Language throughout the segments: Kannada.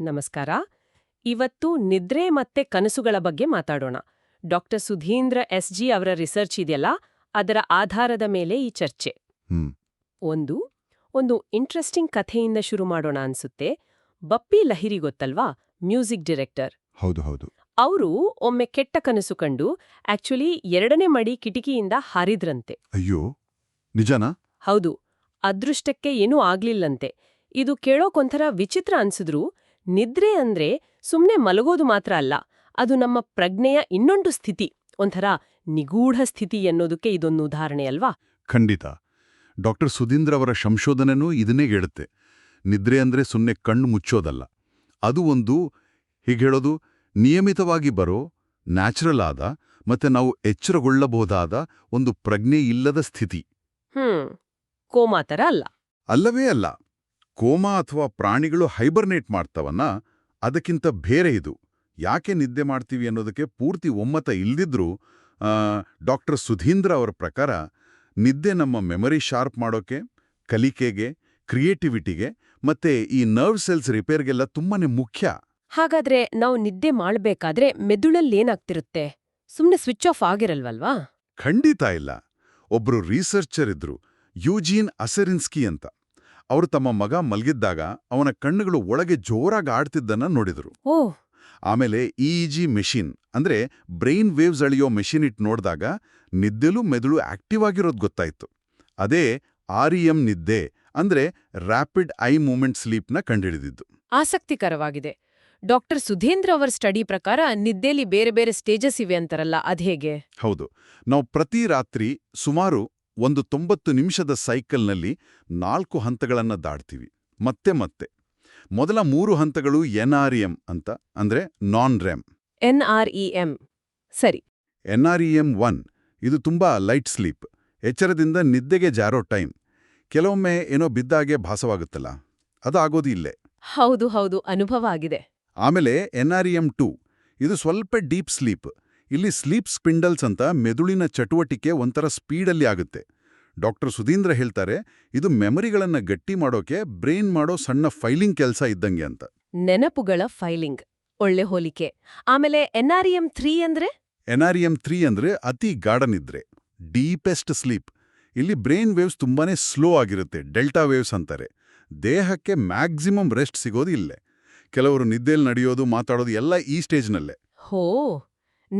ನಮಸ್ಕಾರ. ಇವತ್ತು ನಿದ್ರೆ ಮತ್ತೆ ಕನಸುಗಳ ಬಗ್ಗೆ ಮಾತಾಡೋಣ. ಡಾಕ್ಟರ್ ಸುಧೀಂದ್ರ ಎಸ್ ಜಿ ಅವರ ರಿಸರ್ಚ್ ಇದೆಯಲ್ಲ ಅದರ ಆಧಾರದ ಮೇಲೆ ಈ ಚರ್ಚೆ. ಒಂದು ಒಂದು ಇಂಟ್ರೆಸ್ಟಿಂಗ್ ಕಥೆಯಿಂದ ಶುರು ಮಾಡೋಣ ಅನ್ಸುತ್ತೆ. ಬಪ್ಪಿ ಲಹಿರಿ ಗೊತ್ತಲ್ವಾ? Music director. ಹೌದು ಹೌದು. ಅವರು ಒಮ್ಮೆ ಕೆಟ್ಟ ಕನಸು ಕಂಡು ಆಕ್ಚುಲಿ ಎರಡನೇ ಮಡಿ ಕಿಟಕಿಯಿಂದ ಹಾರಿದ್ರಂತೆ. ಅಯ್ಯೋ ನಿಜನಾ? ಹೌದು ಅದೃಷ್ಟಕ್ಕೆ ಏನೂ ಆಗ್ಲಿಲ್ಲಂತೆ. ಇದು ಕೇಳೋಕೊಂಥರ ವಿಚಿತ್ರ ಅನ್ಸಿದ್ರು ನಿದ್ರೆ ಅಂದ್ರೆ ಸುಮ್ನೆ ಮಲಗೋದು ಮಾತ್ರ ಅಲ್ಲ ಅದು ನಮ್ಮ ಪ್ರಜ್ಞೆಯ ಇನ್ನೊಂದು ಸ್ಥಿತಿ. ಒಂಥರ ನಿಗೂಢ ಸ್ಥಿತಿ ಎನ್ನೋದಕ್ಕೆ ಇದೊಂದು ಉದಾಹರಣೆ ಅಲ್ವಾ? ಖಂಡಿತ. ಡಾಕ್ಟರ್ ಸುಧೀಂದ್ರ ಅವರ ಸಂಶೋಧನೆನೂ ಇದನ್ನೇ ಹೇಳುತ್ತೆ. ನಿದ್ರೆ ಅಂದ್ರೆ ಸುಮ್ಮನೆ ಕಣ್ಣು ಮುಚ್ಚೋದಲ್ಲ. ಅದು ಒಂದು ಹೀಗೆ ಹೇಳೋದು ನಿಯಮಿತವಾಗಿ ಬರೋ ನ್ಯಾಚುರಲ್ ಆದ ಮತ್ತೆ ನಾವು ಎಚ್ಚರಗೊಳ್ಳಬಹುದಾದ ಒಂದು ಪ್ರಜ್ಞೆ ಇಲ್ಲದ ಸ್ಥಿತಿ. ಹ್ಮ್ ಕೋಮಾತರ ಅಲ್ಲ. ಅಲ್ಲವೇ ಅಲ್ಲ. ಕೋಮಾ ಅಥವಾ ಪ್ರಾಣಿಗಳು ಹೈಬರ್ನೇಟ್ ಮಾಡ್ತವನ್ನ ಅದಕ್ಕಿಂತ ಬೇರೆ ಇದು. ಯಾಕೆ ನಿದ್ದೆ ಮಾಡ್ತೀವಿ ಅನ್ನೋದಕ್ಕೆ ಪೂರ್ತಿ ಒಮ್ಮತ ಇಲ್ದಿದ್ರೂ ಡಾಕ್ಟರ್ ಸುಧೀಂದ್ರ ಅವರ ಪ್ರಕಾರ ನಿದ್ದೆ ನಮ್ಮ ಮೆಮರಿ ಶಾರ್ಪ್ ಮಾಡೋಕೆ ಕಲಿಕೆಗೆ ಕ್ರಿಯೇಟಿವಿಟಿಗೆ ಮತ್ತೆ ಈ ನರ್ವ್ ಸೆಲ್ಸ್ ರಿಪೇರ್ಗೆಲ್ಲ ತುಂಬಾನೇ ಮುಖ್ಯ. ಹಾಗಾದ್ರೆ ನಾವು ನಿದ್ದೆ ಮಾಡಬೇಕಾದ್ರೆ ಮೆದುಳಲ್ಲಿ ಏನಾಗ್ತಿರುತ್ತೆ? ಸುಮ್ಮನೆ ಸ್ವಿಚ್ ಆಫ್ ಆಗಿರಲ್ವಲ್ವಾ? ಖಂಡಿತ ಇಲ್ಲ. ಒಬ್ರು ರಿಸರ್ಚರ್ ಇದ್ರು ಯೂಜೀನ್ ಅಸೆರಿನ್ಸ್ಕಿ ಅಂತ. ಅವರು ತಮ್ಮ ಮಗ ಮಲಗಿದ್ದಾಗ ಅವನ ಕಣ್ಣುಗಳು ಒಳಗೆ ಜೋರಾಗಿ ಆಡ್ತಿದ್ದನ್ನ ನೋಡಿದ್ರು. ಓ. ಆಮೇಲೆ ಇಇಜಿ ಮೆಷಿನ್ ಅಂದ್ರೆ ಬ್ರೈನ್ ವೇವ್ಸ್ ಅಳಿಯೋ ಮೆಷಿನ್ ಇಟ್ ನೋಡಿದಾಗ ನಿದ್ದೆಲು ಮೆದುಳು ಆಕ್ಟಿವ್ ಆಗಿರೋದು ಗೊತ್ತಾಯ್ತು. ಅದೇ ಆರ್ಇಎಂ ನಿದ್ದೆ ಅಂದ್ರೆ ರ್ಯಾಪಿಡ್ ಐ ಮೂಮೆಂಟ್ ಸ್ಲೀಪ್ನ ಕಂಡುಹಿಡಿದಿದ್ದು ಆಸಕ್ತಿಕರವಾಗಿದೆ. ಡಾಕ್ಟರ್ ಸುಧೀಂದ್ರ ಅವರ ಸ್ಟಡಿ ಪ್ರಕಾರ ನಿದ್ದೆಲಿ ಬೇರೆ ಬೇರೆ ಸ್ಟೇಜಸ್ ಇವೆ ಅಂತಾರಲ್ಲ ಅದ್ಹೇಗೆ ಹೌದು. ನಾವು ಪ್ರತಿ ರಾತ್ರಿ ಸುಮಾರು ಒಂದು ತೊಂಬತ್ತು ನಿಮಿಷದ ಸೈಕಲ್ನಲ್ಲಿ ನಾಲ್ಕು ಹಂತಗಳನ್ನು ದಾಡ್ತೀವಿ ಮತ್ತೆ ಮತ್ತೆ. ಮೊದಲ ಮೂರು ಹಂತಗಳು ಎನ್ಆರ್ಇಎಂ ಅಂತ ಅಂದ್ರೆ ನಾನ್ ರೆಮ್ ಎನ್ಆರ್ಇಎಂ. ಸರಿ. ಎನ್ಆರ್ಇಎಂ ಒನ್ ಇದು ತುಂಬಾ ಲೈಟ್ ಸ್ಲೀಪ್. ಎಚ್ಚರದಿಂದ ನಿದ್ದೆಗೆ ಜಾರೋ ಟೈಮ್. ಕೆಲವೊಮ್ಮೆ ಏನೋ ಬಿದ್ದಾಗೆ ಭಾಸವಾಗುತ್ತಲ್ಲ ಅದು ಆಗೋದು ಇಲ್ಲೇ. ಹೌದು ಹೌದು ಅನುಭವ ಆಗಿದೆ. ಆಮೇಲೆ ಎನ್ಆರ್ಇಎಂ ಟೂ ಇದು ಸ್ವಲ್ಪ ಡೀಪ್ ಸ್ಲೀಪ್. ಇಲ್ಲಿ ಸ್ಲೀಪ್ ಸ್ಪಿಂಡಲ್ಸ್ ಅಂತ ಮೆದುಳಿನ ಚಟುವಟಿಕೆ ಒಂಥರ ಸ್ಪೀಡಲ್ಲಿ ಆಗುತ್ತೆ. ಡಾಕ್ಟರ್ ಸುಧೀಂದ್ರ ಹೇಳ್ತಾರೆ ಇದು ಮೆಮರಿಗಳನ್ನು ಗಟ್ಟಿ ಮಾಡೋಕೆ ಬ್ರೈನ್ ಮಾಡೋ ಸಣ್ಣ ಫೈಲಿಂಗ್ ಕೆಲಸ ಇದ್ದಂಗೆ ಅಂತ. ನೆನಪುಗಳ ಫೈಲಿಂಗ್ ಒಳ್ಳೆ ಹೋಲಿಕೆ. ಆಮೇಲೆ ಎನ್ಆರ್ಇಎಂ ಥ್ರೀ ಅಂದ್ರೆ? ಎನ್ಆರ್ಇಎಂ ತ್ರೀ ಅಂದ್ರೆ ಅತಿ ಗಾರ್ಡನ್ ಇದ್ರೆ ಡೀಪೆಸ್ಟ್ ಸ್ಲೀಪ್. ಇಲ್ಲಿ ಬ್ರೈನ್ ವೇವ್ಸ್ ತುಂಬಾನೇ ಸ್ಲೋ ಆಗಿರುತ್ತೆ ಡೆಲ್ಟಾ ವೇವ್ಸ್ ಅಂತಾರೆ. ದೇಹಕ್ಕೆ ಮ್ಯಾಕ್ಸಿಮಮ್ ರೆಸ್ಟ್ ಸಿಗೋದು ಇಲ್ಲೇ. ಕೆಲವರು ನಿದ್ದೆಯಲ್ಲಿ ನಡೆಯೋದು ಮಾತಾಡೋದು ಎಲ್ಲ ಈ ಸ್ಟೇಜ್ನಲ್ಲೇ. ಹೋ!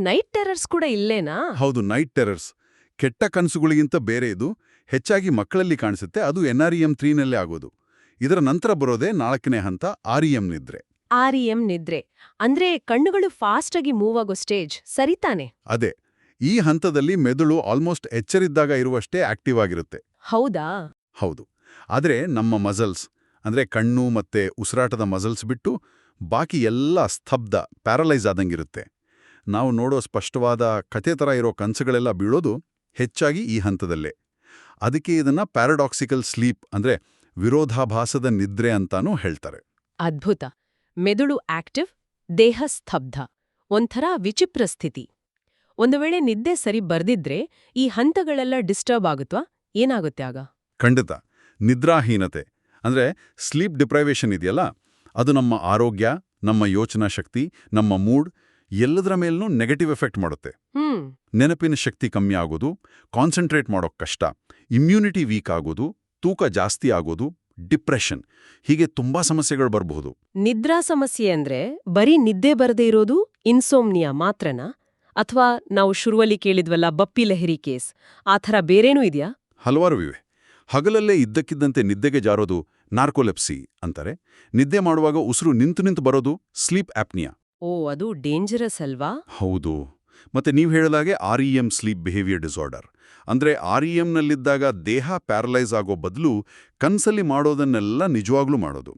ನೈಟ್ ಟೆರರ್ಸ್ ಕೂಡ ಇಲ್ಲೇನಾ? ಹೌದು ನೈಟ್ ಟೆರರ್ಸ್ ಕೆಟ್ಟ ಕನಸುಗಳಿಗಿಂತ ಬೇರೆ ಇದು. ಹೆಚ್ಚಾಗಿ ಮಕ್ಕಳಲ್ಲಿ ಕಾಣಿಸುತ್ತೆ. ಅದು ಎನ್ ಆರ್ ಎಂ ತ್ರೀನಲ್ಲೇ ಆಗೋದು. ಇದರ ನಂತರ ಬರೋದೇ ನಾಲ್ಕನೇ ಹಂತ ಆರ್ಇಎಂ ನಿದ್ರೆ. ಆರ್ಇಎಂ ನಿದ್ರೆ. ಅಂದ್ರೆ ಕಣ್ಣುಗಳು ಫಾಸ್ಟ್ ಆಗಿ ಮೂವ್ ಆಗೋ ಸ್ಟೇಜ್ ಸರಿತಾನೆ ಅದೇ. ಈ ಹಂತದಲ್ಲಿ ಮೆದುಳು ಆಲ್ಮೋಸ್ಟ್ ಎಚ್ಚರಿದ್ದಾಗ ಇರುವಷ್ಟೇ ಆಕ್ಟಿವ್ ಆಗಿರುತ್ತೆ. ಹೌದಾ? ಹೌದು. ಆದರೆ ನಮ್ಮ ಮಸಲ್ಸ್ ಅಂದ್ರೆ ಕಣ್ಣು ಮತ್ತೆ ಉಸಿರಾಟದ ಮಸಲ್ಸ್ ಬಿಟ್ಟು ಬಾಕಿ ಎಲ್ಲ ಸ್ತಬ್ಧ ಪ್ಯಾರಲೈಸ್ ಆದಂಗಿರುತ್ತೆ. ನಾವು ನೋಡೋ ಸ್ಪಷ್ಟವಾದ ಕಥೆ ಥರ ಇರೋ ಕನಸುಗಳೆಲ್ಲ ಬೀಳೋದು ಹೆಚ್ಚಾಗಿ ಈ ಹಂತದಲ್ಲೇ. ಅದಕ್ಕೆ ಇದನ್ನ ಪ್ಯಾರಡಾಕ್ಸಿಕಲ್ ಸ್ಲೀಪ್ ಅಂದ್ರೆ ವಿರೋಧಾಭಾಸದ ನಿದ್ರೆ ಅಂತಾನೂ ಹೇಳ್ತಾರೆ. ಅದ್ಭುತ. ಮೆದುಳು ಆಕ್ಟಿವ್ ದೇಹ ಸ್ತಬ್ಧ ಒಂಥರ ವಿಚಿತ್ರ ಸ್ಥಿತಿ. ಒಂದು ವೇಳೆ ನಿದ್ದೆ ಸರಿ ಬರ್ದಿದ್ರೆ ಈ ಹಂತಗಳೆಲ್ಲ ಡಿಸ್ಟರ್ಬ್ ಆಗುತ್ವಾ? ಏನಾಗುತ್ತೆ ಆಗ? ಖಂಡಿತ. ನಿದ್ರಾಹೀನತೆ ಅಂದ್ರೆ ಸ್ಲೀಪ್ ಡಿಪ್ರೈವೇಷನ್ ಇದೆಯಲ್ಲ? ಅದು ನಮ್ಮ ಆರೋಗ್ಯ ನಮ್ಮ ಯೋಚನಾ ಶಕ್ತಿ ನಮ್ಮ ಮೂಡ್ ಎಲ್ಲದರ ಮೇಲೂ ನೆಗೆಟಿವ್ ಎಫೆಕ್ಟ್ ಮಾಡುತ್ತೆ. ನೆನಪಿನ ಶಕ್ತಿ ಕಮ್ಮಿ ಆಗೋದು ಕಾನ್ಸಂಟ್ರೇಟ್ ಮಾಡೋಕ್ ಕಷ್ಟ ಇಮ್ಯುನಿಟಿ ವೀಕ್ ಆಗೋದು ತೂಕ ಜಾಸ್ತಿ ಆಗೋದು ಡಿಪ್ರೆಷನ್ ಹೀಗೆ ತುಂಬಾ ಸಮಸ್ಯೆಗಳು ಬರಬಹುದು. ನಿದ್ರಾ ಸಮಸ್ಯೆ ಅಂದ್ರೆ ಬರೀ ನಿದ್ದೆ ಬರದೇ ಇರೋದು ಇನ್ಸೋಮ್ನಿಯಾ ಮಾತ್ರನಾ? ಅಥವಾ ನಾವು ಶುರುವಲ್ಲಿ ಕೇಳಿದ್ವಲ್ಲ ಬಪ್ಪಿ ಲಹರಿ ಕೇಸ್ ಆ ಥರ ಬೇರೇನೂ ಇದೆಯಾ? ಹಲವಾರು ಇವೆ. ಹಗಲಲ್ಲೇ ಇದ್ದಕ್ಕಿದ್ದಂತೆ ನಿದ್ದೆಗೆ ಜಾರೋದು ನಾರ್ಕೋಲೆಪ್ಸಿ ಅಂತಾರೆ. ನಿದ್ದೆ ಮಾಡುವಾಗ ಉಸಿರು ನಿಂತು ನಿಂತು ಬರೋದು ಸ್ಲೀಪ್ ಆಪ್ನಿಯಾ ಓ ಅದು ಡೇಂಜರಸ್ ಅಲ್ವಾ? ಹೌದು. ಮತ್ತೆ ನೀವು ಹೇಳಲಾಗೆ ಎಂ ಸ್ಲೀಪ್ ಬಿಹೇವಿಯರ್ ಡಿಸಾರ್ಡರ್ ಅಂದ್ರೆ ಎಂನಲ್ಲಿದ್ದಾಗ ದೇಹ ಪ್ಯಾರಲೈಸ್ ಆಗೋ ಬದಲು ಕನ್ಸಲ್ಲಿ ಮಾಡೋದನ್ನೆಲ್ಲ ನಿಜವಾಗ್ಲೂ ಮಾಡೋದು.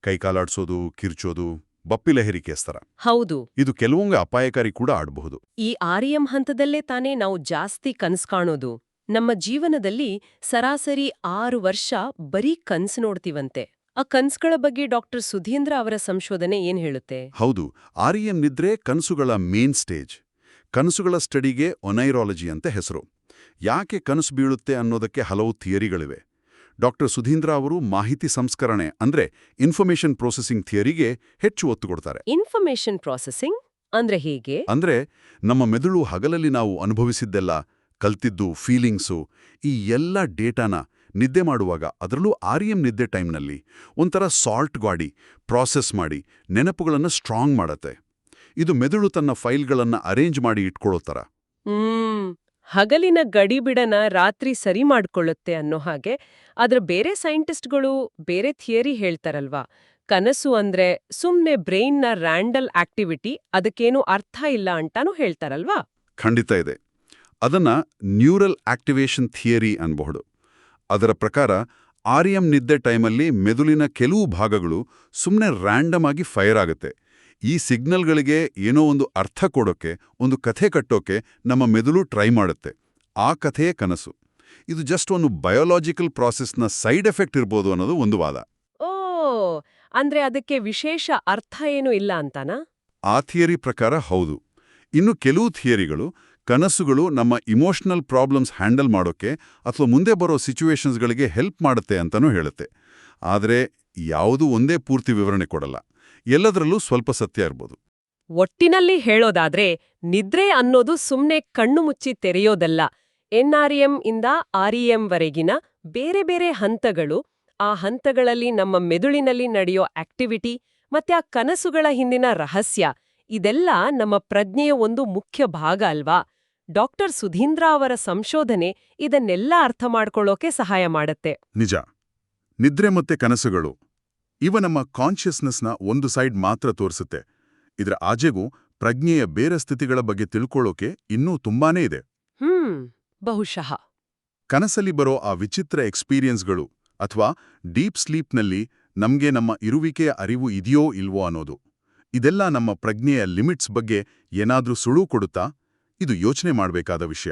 ಕೈಕಾಲಾಡ್ಸೋದು ಕಿರ್ಚೋದು ಬಪ್ಪಿಲ ಕೇಸ್ತರ. ಹೌದು. ಇದು ಕೆಲವೊಂದು ಅಪಾಯಕಾರಿ ಕೂಡ ಆಡಬಹುದು ಈ ಆರ್ಎಂ ಹಂತದಲ್ಲೇ ತಾನೇ ನಾವು ಜಾಸ್ತಿ ಕನ್ಸ್ ಕಾಣೋದು. ನಮ್ಮ ಜೀವನದಲ್ಲಿ ಸರಾಸರಿ ಆರು ವರ್ಷ ಬರೀ ಕನ್ಸು ನೋಡ್ತೀವಂತೆ. ಆ ಕನ್ಸುಗಳ ಬಗ್ಗೆ ಡಾಕ್ಟರ್ ಸುಧೀಂದ್ರ ಅವರ ಸಂಶೋಧನೆ ಏನ್ ಹೇಳುತ್ತೆ? ಹೌದು ಆರ್ಇಎಂ ನಿದ್ರೆ ಕನಸುಗಳ ಮೇನ್ ಸ್ಟೇಜ್. ಕನಸುಗಳ ಸ್ಟಡಿಗೆ ಒನೈರಾಲಜಿ ಅಂತ ಹೆಸರು. ಯಾಕೆ ಕನಸು ಬೀಳುತ್ತೆ ಅನ್ನೋದಕ್ಕೆ ಹಲವು ಥಿಯರಿಗಳಿವೆ. ಡಾಕ್ಟರ್ ಸುಧೀಂದ್ರ ಅವರು ಮಾಹಿತಿ ಸಂಸ್ಕರಣೆ ಅಂದ್ರೆ ಇನ್ಫಾರ್ಮೇಷನ್ ಪ್ರೊಸೆಸಿಂಗ್ ಥಿಯರಿಗೆ ಹೆಚ್ಚು ಒತ್ತು ಕೊಡ್ತಾರೆ. ಇನ್ಫಾರ್ಮೇಷನ್ ಪ್ರೊಸೆಸಿಂಗ್ ಅಂದ್ರೆ ಹೇಗೆ? ಅಂದ್ರೆ ನಮ್ಮ ಮೆದುಳು ಹಗಲಲ್ಲಿ ನಾವು ಅನುಭವಿಸಿದ್ದೆಲ್ಲ ಕಲ್ತಿದ್ದು ಫೀಲಿಂಗ್ಸು ಈ ಎಲ್ಲ ಡೇಟಾನ ನಿದ್ದೆ ಮಾಡುವಾಗ ಅದರಲ್ಲೂ ಆರ್ಎಂ ನಿದ್ದೆ ಟೈಮ್ನಲ್ಲಿ ಒಂಥರ ಸಾಲ್ಟ್ ಗಾಡಿ ಪ್ರಾಸೆಸ್ ಮಾಡಿ ನೆನಪುಗಳನ್ನು ಸ್ಟ್ರಾಂಗ್ ಮಾಡತ್ತೆ. ಇದು ಮೆದುಳು ತನ್ನ ಫೈಲ್ಗಳನ್ನು ಅರೇಂಜ್ ಮಾಡಿ ಇಟ್ಕೊಳ್ಳೋ ಥರ. ಹಗಲಿನ ಗಡಿಬಿಡನ ರಾತ್ರಿ ಸರಿ ಮಾಡಿಕೊಳ್ಳುತ್ತೆ ಅನ್ನೋ ಹಾಗೆ ಆದ್ರೆ ಬೇರೆ ಸೈಂಟಿಸ್ಟ್ಗಳು ಬೇರೆ ಥಿಯರಿ ಹೇಳ್ತಾರಲ್ವಾ? ಕನಸು ಅಂದ್ರೆ ಸುಮ್ನೆ ಬ್ರೈನ್ನ ರ್ಯಾಂಡಲ್ ಆಕ್ಟಿವಿಟಿ ಅದಕ್ಕೇನು ಅರ್ಥ ಇಲ್ಲ ಅಂತಾನೂ ಹೇಳ್ತಾರಲ್ವಾ? ಖಂಡಿತ ಇದೆ. ಅದನ್ನ ನ್ಯೂರಲ್ ಆಕ್ಟಿವೇಶನ್ ಥಿಯರಿ ಅನ್ಬಹುದು. ಅದರ ಪ್ರಕಾರ ಆರ್ಎಂ ನಿದ್ದೆ ಟೈಮಲ್ಲಿ ಮೆದುಳಿನ ಕೆಲವು ಭಾಗಗಳು ಸುಮ್ಮನೆ ರ್ಯಾಂಡಮ್ ಆಗಿ ಫೈರ್ ಆಗುತ್ತೆ. ಈ ಸಿಗ್ನಲ್ಗಳಿಗೆ ಏನೋ ಒಂದು ಅರ್ಥ ಕೊಡೋಕೆ ಒಂದು ಕಥೆ ಕಟ್ಟೋಕೆ ನಮ್ಮ ಮೆದುಳು ಟ್ರೈ ಮಾಡುತ್ತೆ. ಆ ಕಥೆಯೇ ಕನಸು. ಇದು ಜಸ್ಟ್ ಒಂದು ಬಯೋಲಾಜಿಕಲ್ ಪ್ರಾಸೆಸ್ನ ಸೈಡ್ ಎಫೆಕ್ಟ್ ಇರ್ಬೋದು ಅನ್ನೋದು ಒಂದು ವಾದ. ಓ ಅಂದ್ರೆ ಅದಕ್ಕೆ ವಿಶೇಷ ಅರ್ಥ ಏನೂ ಇಲ್ಲ ಅಂತಾನಾ? ಆ ಥಿಯರಿ ಪ್ರಕಾರ ಹೌದು. ಇನ್ನು ಕೆಲವು ಥಿಯರಿಗಳು ಕನಸುಗಳು ನಮ್ಮ ಇಮೋಷನಲ್ ಪ್ರಾಬ್ಲಮ್ಸ್ ಹ್ಯಾಂಡಲ್ ಮಾಡೋಕೆ ಅಥವಾ ಮುಂದೆ ಬರೋ ಸಿಚುವೇಶನ್ಸ್ಗಳಿಗೆ ಹೆಲ್ಪ್ ಮಾಡುತ್ತೆ ಅಂತಲೂ ಹೇಳುತ್ತೆ. ಆದರೆ ಯಾವುದೂ ಒಂದೇ ಪೂರ್ತಿ ವಿವರಣೆ ಕೊಡಲ್ಲ. ಎಲ್ಲದರಲ್ಲೂ ಸ್ವಲ್ಪ ಸತ್ಯ ಇರ್ಬೋದು. ಒಟ್ಟಿನಲ್ಲಿ ಹೇಳೋದಾದ್ರೆ ನಿದ್ರೆ ಅನ್ನೋದು ಸುಮ್ಮನೆ ಕಣ್ಣು ಮುಚ್ಚಿ ತೆರೆಯೋದಲ್ಲ. ಎನ್ಆರ್ಎಂ ಇಂದ ಆರ್ಇಎಂ ವರೆಗಿನ ಬೇರೆ ಬೇರೆ ಹಂತಗಳು, ಆ ಹಂತಗಳಲ್ಲಿ ನಮ್ಮ ಮೆದುಳಿನಲ್ಲಿ ನಡೆಯೋ ಆಕ್ಟಿವಿಟಿ ಮತ್ತೆ ಆ ಕನಸುಗಳ ಹಿಂದಿನ ರಹಸ್ಯ, ಇದೆಲ್ಲ ನಮ್ಮ ಪ್ರಜ್ಞೆಯ ಒಂದು ಮುಖ್ಯ ಭಾಗ ಅಲ್ವಾ? ಡಾಕ್ಟರ್ ಸುಧೀಂದ್ರ ಅವರ ಸಂಶೋಧನೆ ಇದನ್ನೆಲ್ಲ ಅರ್ಥ ಮಾಡ್ಕೊಳ್ಳೋಕೆ ಸಹಾಯ ಮಾಡುತ್ತೆ. ನಿಜ. ನಿದ್ರೆ ಮತ್ತೆ ಕನಸುಗಳು. ಇವ ನಮ್ಮ ಕಾನ್ಷಿಯಸ್ನೆಸ್ನ ಒಂದು ಸೈಡ್ ಮಾತ್ರ ತೋರಿಸುತ್ತೆ. ಇದರ ಆಜೆಗೂ ಪ್ರಜ್ಞೆಯ ಬೇರೆ ಸ್ಥಿತಿಗಳ ಬಗ್ಗೆ ತಿಳ್ಕೊಳ್ಳೋಕೆ ಇನ್ನೂ ತುಂಬಾನೇ ಇದೆ. ಹ್ಮ್ ಬಹುಶಃ. ಕನಸಲ್ಲಿ ಬರೋ ಆ ವಿಚಿತ್ರ ಎಕ್ಸ್ಪೀರಿಯನ್ಸ್ಗಳು ಅಥವಾ ಡೀಪ್ ಸ್ಲೀಪ್ನಲ್ಲಿ ನಮ್ಗೆ ನಮ್ಮ ಇರುವಿಕೆಯ ಅರಿವು ಇದೆಯೋ ಇಲ್ವೋ ಅನ್ನೋದು. ಇದೆಲ್ಲ ನಮ್ಮ ಪ್ರಜ್ಞೆಯ ಲಿಮಿಟ್ಸ್ ಬಗ್ಗೆ ಏನಾದ್ರೂ ಸುಳು ಕೊಡುತ್ತಾ? ಇದು ಯೋಚನೆ ಮಾಡಬೇಕಾದ ವಿಷಯ.